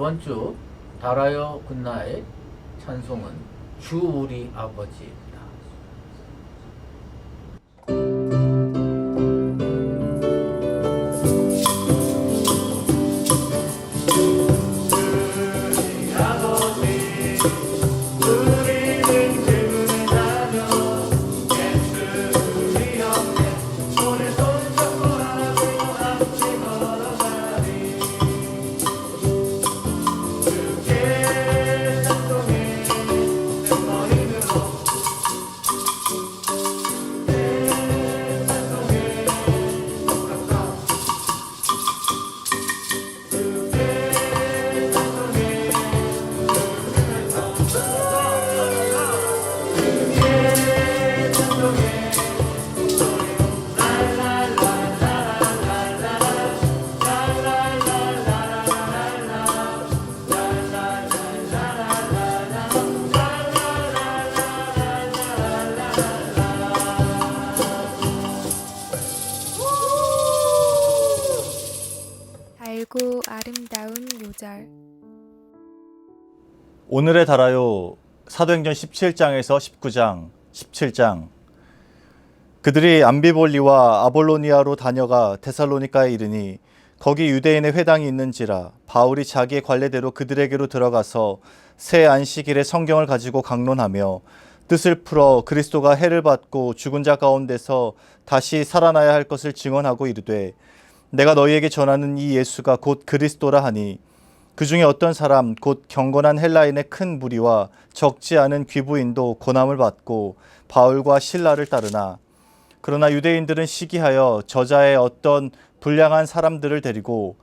이번 주 달아요 굿나잇 찬송은 주 우리 아버지 1절. 오늘의 달아요 사도행전 17장에서 19장 17장. 그들이 암비볼리와 아볼로니아로 다녀가 테살로니카에 이르니 거기 유대인의 회당이 있는지라 바울이 자기의 관례대로 그들에게로 들어가서 새 안식일의 성경을 가지고 강론하며 뜻을 풀어 그리스도가 해를 받고 죽은 자 가운데서 다시 살아나야 할 것을 증언하고 이르되 내가 너희에게 전하는 이 예수가 곧 그리스도라 하니 그 중에 어떤 사람 곧 경건한 헬라인의 큰 무리와 적지 않은 귀부인도 고난을 받고 바울과 신라를 따르나 그러나 유대인들은 시기하여 저자의 어떤 불량한 사람들을 데리고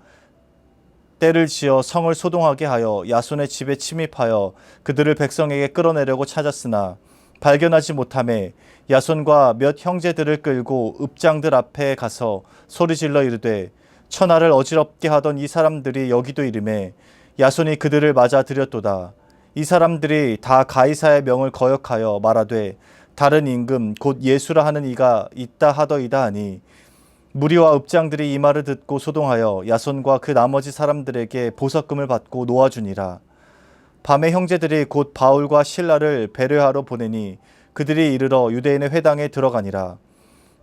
때를 지어 성을 소동하게 하여 야손의 집에 침입하여 그들을 백성에게 끌어내려고 찾았으나 발견하지 못함에 야손과 몇 형제들을 끌고 읍장들 앞에 가서 소리질러 이르되 천하를 어지럽게 하던 이 사람들이 여기도 이름에 야손이 그들을 맞아 들였도다. 이 사람들이 다 가이사의 명을 거역하여 말하되 다른 임금 곧 예수라 하는 이가 있다 하더이다 하니 무리와 읍장들이 이 말을 듣고 소동하여 야손과 그 나머지 사람들에게 보석금을 받고 놓아주니라. 밤에 형제들이 곧 바울과 신라를 베레아로 보내니 그들이 이르러 유대인의 회당에 들어가니라.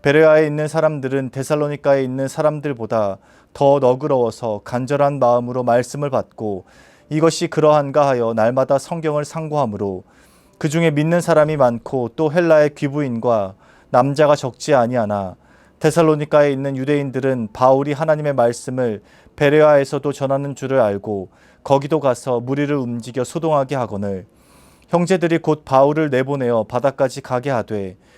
베레아에 있는 사람들은 데살로니카에 있는 사람들보다 더 너그러워서 간절한 마음으로 말씀을 받고 이것이 그러한가 하여 날마다 성경을 상고하므로 그 중에 믿는 사람이 많고 또 헬라의 귀부인과 남자가 적지 아니하나 데살로니카에 있는 유대인들은 바울이 하나님의 말씀을 베레아에서도 전하는 줄을 알고 거기도 가서 무리를 움직여 소동하게 하거늘 형제들이 곧 바울을 내보내어 바다까지 가게 하되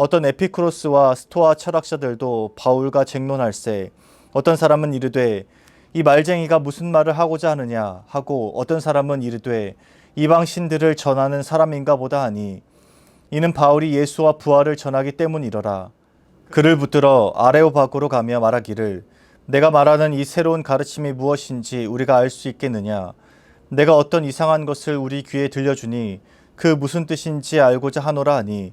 어떤 에피크로스와 스토아 철학자들도 바울과 쟁론할세 어떤 사람은 이르되 이 말쟁이가 무슨 말을 하고자 하느냐 하고 어떤 사람은 이르되 이방 신들을 전하는 사람인가 보다 하니 이는 바울이 예수와 부활을 전하기 때문이더라. 그를 붙들어 아레오바고로 가며 말하기를 내가 말하는 이 새로운 가르침이 무엇인지 우리가 알 수 있겠느냐? 내가 어떤 이상한 것을 우리 귀에 들려주니 그 무슨 뜻인지 알고자 하노라 하니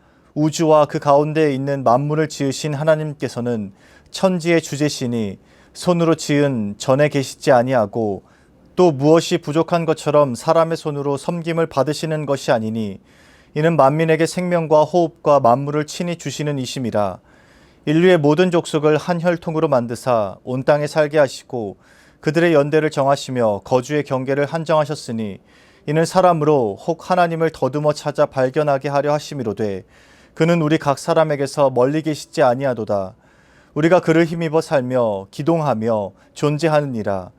우주와 그 가운데에 있는 만물을 지으신 하나님께서는 천지의 주제시니 손으로 지은 전에 계시지 아니하고 또 무엇이 부족한 것처럼 사람의 손으로 섬김을 받으시는 것이 아니니 이는 만민에게 생명과 호흡과 만물을 친히 주시는 이심이라. 인류의 모든 족속을 한 혈통으로 만드사 온 땅에 살게 하시고 그들의 연대를 정하시며 거주의 경계를 한정하셨으니 이는 사람으로 혹 하나님을 더듬어 찾아 발견하게 하려 하심이로되 그는 우리 각 사람에게서 멀리 계시지 아니하도다. 우리가 그를 힘입어 살며 기동하며 존재하느니라.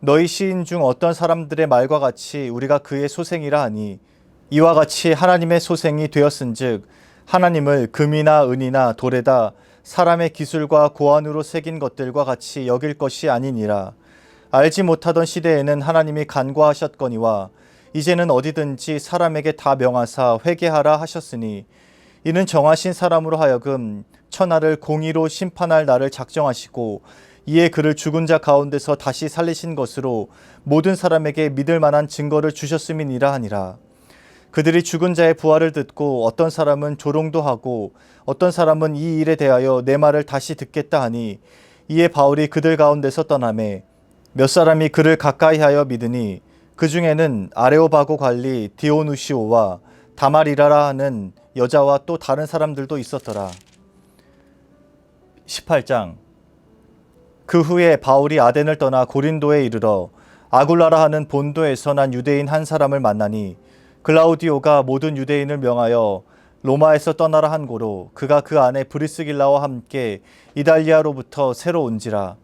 너희 시인 중 어떤 사람들의 말과 같이 우리가 그의 소생이라 하니 이와 같이 하나님의 소생이 되었은즉 하나님을 금이나 은이나 돌에다 사람의 기술과 고안으로 새긴 것들과 같이 여길 것이 아니니라. 알지 못하던 시대에는 하나님이 간과하셨거니와 이제는 어디든지 사람에게 다 명하사 회개하라 하셨으니 이는 정하신 사람으로 하여금 천하를 공의로 심판할 날을 작정하시고 이에 그를 죽은 자 가운데서 다시 살리신 것으로 모든 사람에게 믿을 만한 증거를 주셨음이니라 하니라. 그들이 죽은 자의 부활을 듣고 어떤 사람은 조롱도 하고 어떤 사람은 이 일에 대하여 내 말을 다시 듣겠다 하니 이에 바울이 그들 가운데서 떠나매 몇 사람이 그를 가까이하여 믿으니 그 중에는 아레오바고 관리 디오누시오와 다말이라라 하는 여자와 또 다른 사람들도 있었더라. 18장 그 후에 바울이 아덴을 떠나 고린도에 이르러 아굴라라 하는 본도에서 난 유대인 한 사람을 만나니 글라우디오가 모든 유대인을 명하여 로마에서 떠나라 한 고로 그가 그 안에 브리스길라와 함께 이달리아로부터 새로 온지라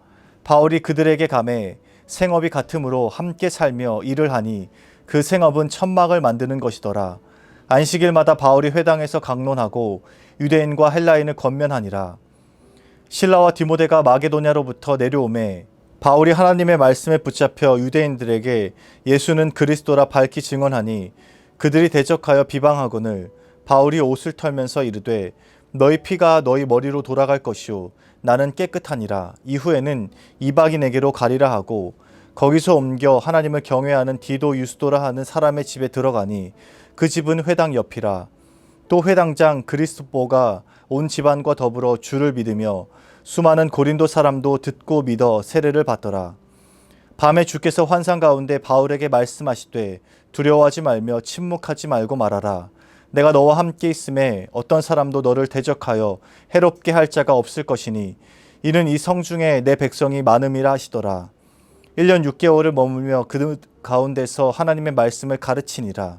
바울이 그들에게 감해 생업이 같으므로 함께 살며 일을 하니 그 생업은 천막을 만드는 것이더라 안식일마다 바울이 회당에서 강론하고 유대인과 헬라인을 권면하니라. 신라와 디모데가 마게도냐로부터 내려오매 바울이 하나님의 말씀에 붙잡혀 유대인들에게 예수는 그리스도라 밝히 증언하니 그들이 대적하여 비방하거늘 바울이 옷을 털면서 이르되 너희 피가 너희 머리로 돌아갈 것이요 나는 깨끗하니라. 이후에는 이방인에게로 가리라 하고 거기서 옮겨 하나님을 경외하는 디도 유스도라 하는 사람의 집에 들어가니 그 집은 회당 옆이라 또 회당장 그리스도가 온 집안과 더불어 주를 믿으며 수많은 고린도 사람도 듣고 믿어 세례를 받더라. 밤에 주께서 환상 가운데 바울에게 말씀하시되 두려워하지 말며 침묵하지 말고 말하라. 내가 너와 함께 있음에 어떤 사람도 너를 대적하여 해롭게 할 자가 없을 것이니 이는 이 성 중에 내 백성이 많음이라 하시더라. 1년 6개월을 머물며 그 가운데서 하나님의 말씀을 가르치니라.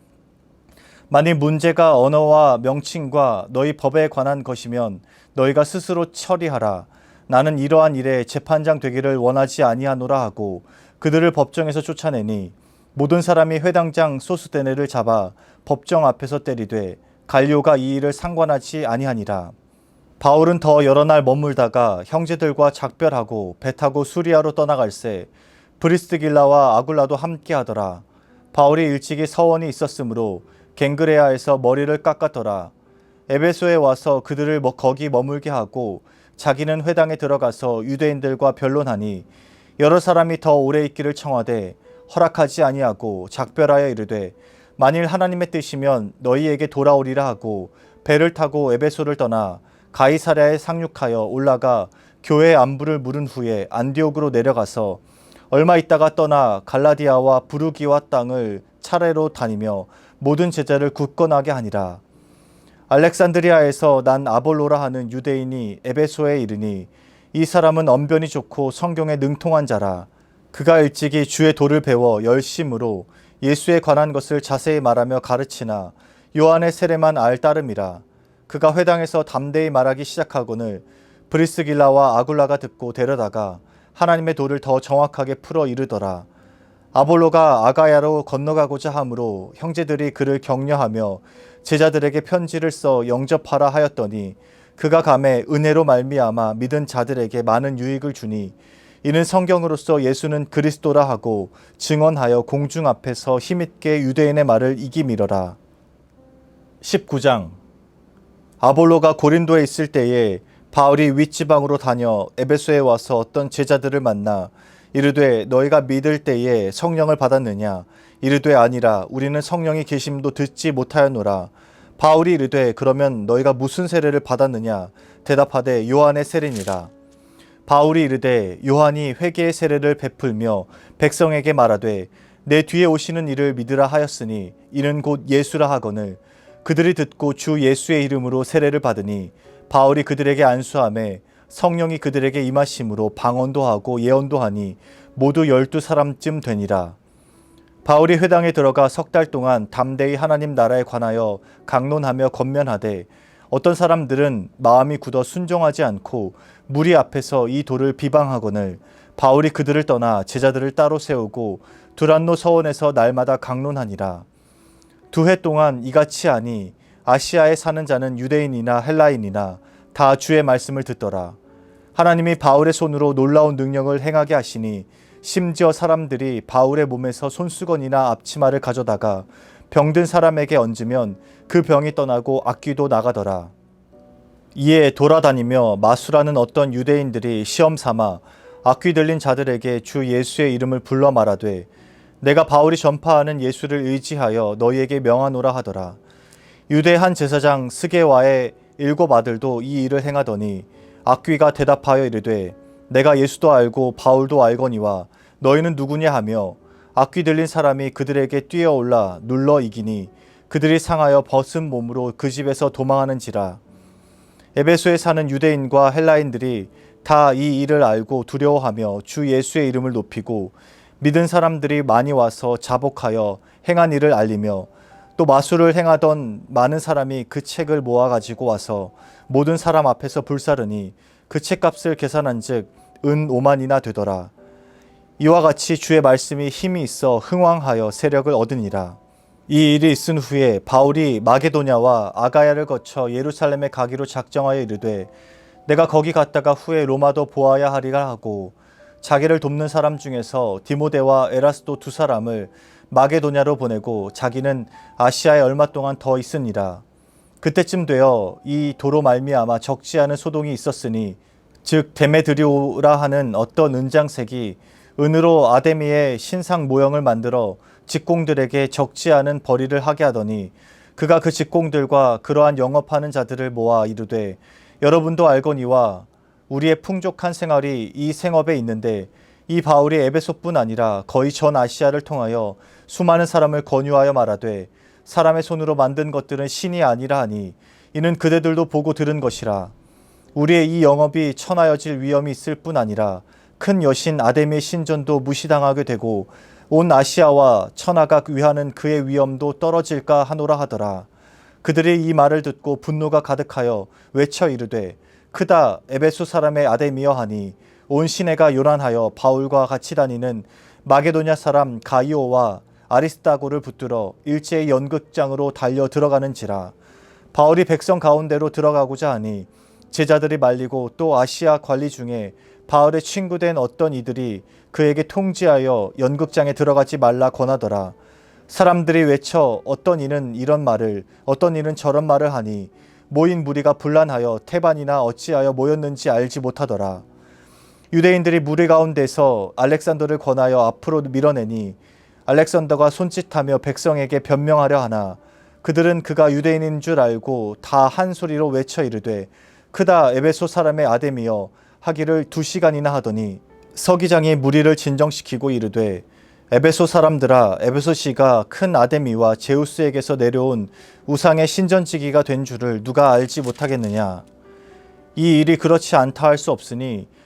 만일 문제가 언어와 명칭과 너희 법에 관한 것이면 너희가 스스로 처리하라. 나는 이러한 일에 재판장 되기를 원하지 아니하노라 하고 그들을 법정에서 쫓아내니 모든 사람이 회당장 소스데네를 잡아 법정 앞에서 때리되 갈료가 이 일을 상관하지 아니하니라. 바울은 더 여러 날 머물다가 형제들과 작별하고 배 타고 수리아로 떠나갈새 브리스길라와 아굴라도 함께 하더라. 바울이 일찍이 서원이 있었으므로 갱그레아에서 머리를 깎았더라. 에베소에 와서 그들을 뭐 거기 머물게 하고 자기는 회당에 들어가서 유대인들과 변론하니 여러 사람이 더 오래 있기를 청하되 허락하지 아니하고 작별하여 이르되 만일 하나님의 뜻이면 너희에게 돌아오리라 하고 배를 타고 에베소를 떠나 가이사랴에 상륙하여 올라가 교회 안부를 물은 후에 안디옥으로 내려가서 얼마 있다가 떠나 갈라디아와 부르기와 땅을 차례로 다니며 모든 제자를 굳건하게 하니라. 알렉산드리아에서 난 아볼로라 하는 유대인이 에베소에 이르니 이 사람은 언변이 좋고 성경에 능통한 자라. 그가 일찍이 주의 도를 배워 열심으로 예수에 관한 것을 자세히 말하며 가르치나 요한의 세례만 알 따름이라. 그가 회당에서 담대히 말하기 시작하거늘 브리스길라와 아굴라가 듣고 데려다가 하나님의 도를 더 정확하게 풀어 이르더라. 아볼로가 아가야로 건너가고자 하므로 형제들이 그를 격려하며 제자들에게 편지를 써 영접하라 하였더니 그가 감에 은혜로 말미암아 믿은 자들에게 많은 유익을 주니 이는 성경으로서 예수는 그리스도라 하고 증언하여 공중 앞에서 힘있게 유대인의 말을 이기밀어라. 19장 아볼로가 고린도에 있을 때에 바울이 윗지방으로 다녀 에베소에 와서 어떤 제자들을 만나 이르되 너희가 믿을 때에 성령을 받았느냐? 이르되 아니라 우리는 성령이 계심도 듣지 못하였노라. 바울이 이르되 그러면 너희가 무슨 세례를 받았느냐? 대답하되 요한의 세례니라. 바울이 이르되 요한이 회개의 세례를 베풀며 백성에게 말하되 내 뒤에 오시는 이를 믿으라 하였으니 이는 곧 예수라 하거늘. 그들이 듣고 주 예수의 이름으로 세례를 받으니 바울이 그들에게 안수함에 성령이 그들에게 임하심으로 방언도 하고 예언도 하니 모두 열두 사람쯤 되니라. 바울이 회당에 들어가 석 달 동안 담대히 하나님 나라에 관하여 강론하며 권면하되 어떤 사람들은 마음이 굳어 순종하지 않고 무리 앞에서 이 도를 비방하거늘 바울이 그들을 떠나 제자들을 따로 세우고 두란노 서원에서 날마다 강론하니라. 두 해 동안 이같이 하니 아시아에 사는 자는 유대인이나 헬라인이나 다 주의 말씀을 듣더라 하나님이 바울의 손으로 놀라운 능력을 행하게 하시니 심지어 사람들이 바울의 몸에서 손수건이나 앞치마를 가져다가 병든 사람에게 얹으면 그 병이 떠나고 악귀도 나가더라. 이에 돌아다니며 마수라는 어떤 유대인들이 시험 삼아 악귀 들린 자들에게 주 예수의 이름을 불러 말하되 내가 바울이 전파하는 예수를 의지하여 너희에게 명하노라 하더라. 유대 한 제사장 스게와의 일곱 아들도 이 일을 행하더니 악귀가 대답하여 이르되 내가 예수도 알고 바울도 알거니와 너희는 누구냐 하며 악귀 들린 사람이 그들에게 뛰어올라 눌러 이기니 그들이 상하여 벗은 몸으로 그 집에서 도망하는지라. 에베소에 사는 유대인과 헬라인들이 다 이 일을 알고 두려워하며 주 예수의 이름을 높이고 믿은 사람들이 많이 와서 자복하여 행한 일을 알리며 또 마술을 행하던 많은 사람이 그 책을 모아 가지고 와서 모든 사람 앞에서 불사르니 그 책값을 계산한즉 은 5만이나 되더라. 이와 같이 주의 말씀이 힘이 있어 흥왕하여 세력을 얻으니라. 이 일이 있은 후에 바울이 마게도냐와 아가야를 거쳐 예루살렘에 가기로 작정하여 이르되 내가 거기 갔다가 후에 로마도 보아야 하리라 하고 자기를 돕는 사람 중에서 디모데와 에라스도 두 사람을 마게도냐로 보내고 자기는 아시아에 얼마 동안 더 있으니라. 그때쯤 되어 이 도로 말미암아 적지 않은 소동이 있었으니 즉 데메드리오라 하는 어떤 은장색이 은으로 아데미의 신상 모형을 만들어 직공들에게 적지 않은 벌이를 하게 하더니 그가 그 직공들과 그러한 영업하는 자들을 모아 이르되 여러분도 알거니와 우리의 풍족한 생활이 이 생업에 있는데 이 바울이 에베소뿐 아니라 거의 전 아시아를 통하여 수많은 사람을 권유하여 말하되 사람의 손으로 만든 것들은 신이 아니라 하니 이는 그대들도 보고 들은 것이라 우리의 이 영업이 천하여질 위험이 있을 뿐 아니라 큰 여신 아데미의 신전도 무시당하게 되고 온 아시아와 천하가 위하는 그의 위엄도 떨어질까 하노라 하더라. 그들이 이 말을 듣고 분노가 가득하여 외쳐 이르되 크다 에베소 사람의 아데미여 하니 온 시내가 요란하여 바울과 같이 다니는 마게도냐 사람 가이오와 아리스타고를 붙들어 일제히 연극장으로 달려 들어가는지라 바울이 백성 가운데로 들어가고자 하니 제자들이 말리고 또 아시아 관리 중에 바울의 친구된 어떤 이들이 그에게 통지하여 연극장에 들어가지 말라 권하더라. 사람들이 외쳐 어떤 이는 이런 말을 어떤 이는 저런 말을 하니 모인 무리가 분란하여 태반이나 어찌하여 모였는지 알지 못하더라. 유대인들이 무리 가운데서 알렉산더를 권하여 앞으로 밀어내니 알렉산더가 손짓하며 백성에게 변명하려 하나 그들은 그가 유대인인 줄 알고 다 한 소리로 외쳐 이르되 크다 에베소 사람의 아데미여 하기를 두 시간이나 하더니 서기장이 무리를 진정시키고 이르되 에베소 사람들아 에베소시가 큰 아데미와 제우스에게서 내려온 우상의 신전지기가 된 줄을 누가 알지 못하겠느냐? 이 일이 그렇지 않다 할 수 없으니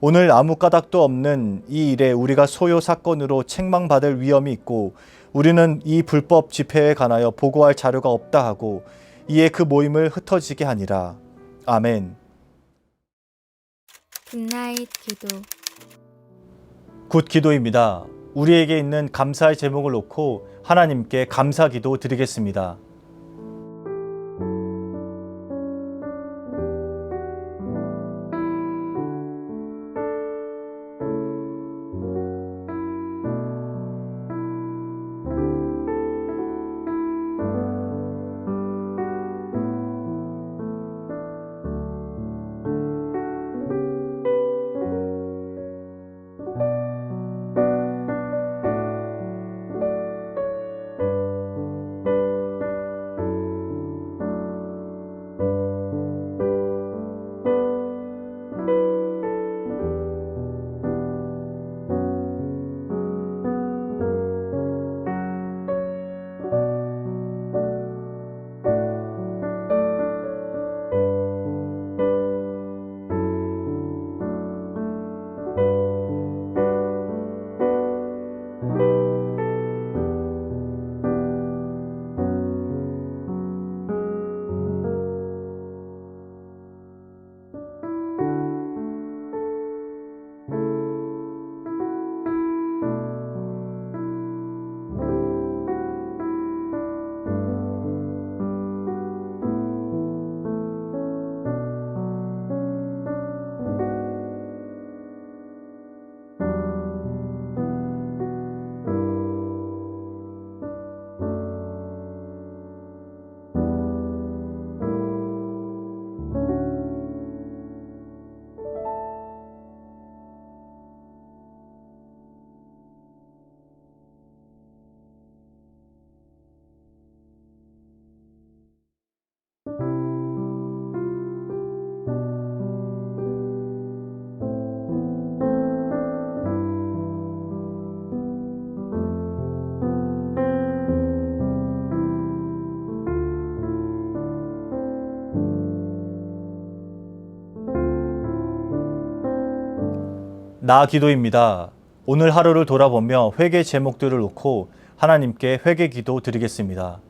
오늘 아무 까닭도 없는 이 일에 우리가 소요 사건으로 책망받을 위험이 있고 우리는 이 불법 집회에 관하여 보고할 자료가 없다 하고 이에 그 모임을 흩어지게 하니라 아멘. 굿나잇 기도 굿 기도입니다. 우리에게 있는 감사의 제목을 놓고 하나님께 감사 기도 드리겠습니다. 나 기도입니다. 오늘 하루를 돌아보며 회개 제목들을 놓고 하나님께 회개 기도 드리겠습니다.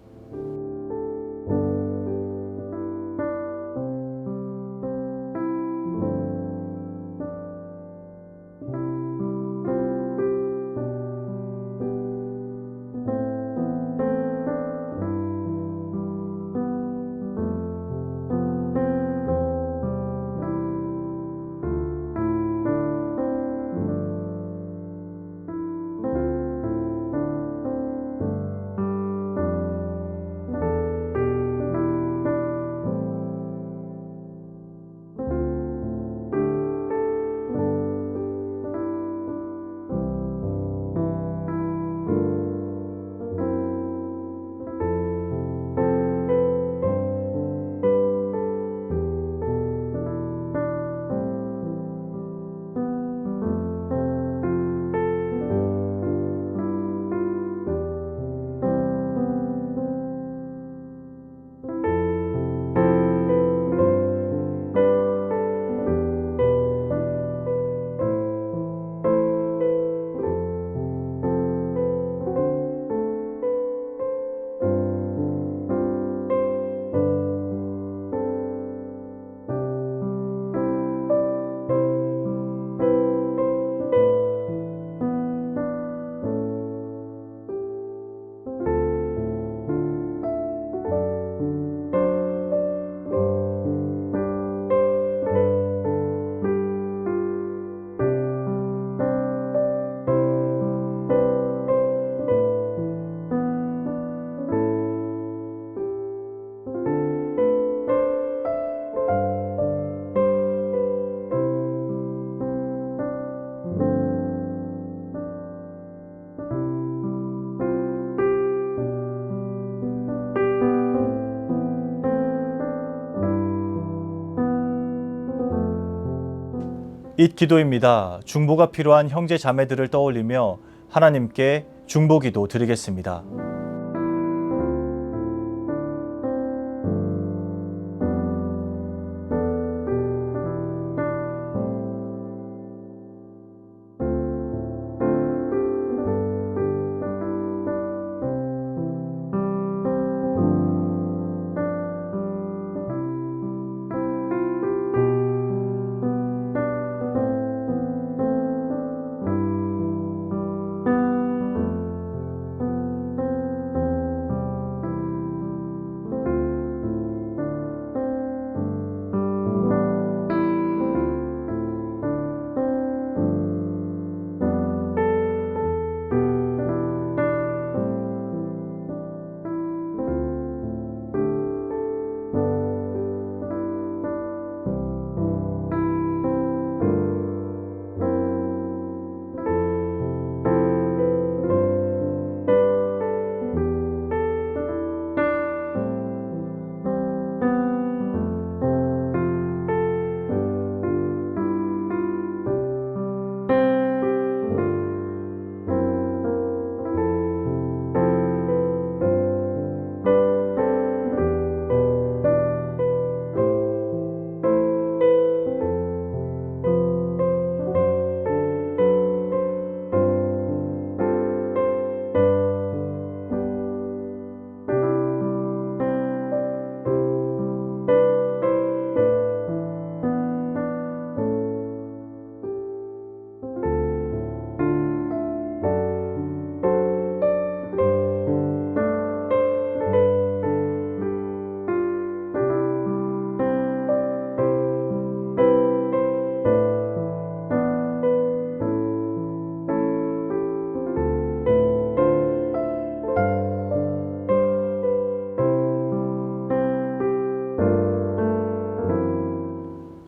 잇 기도입니다. 중보가 필요한 형제 자매들을 떠올리며 하나님께 중보 기도 드리겠습니다.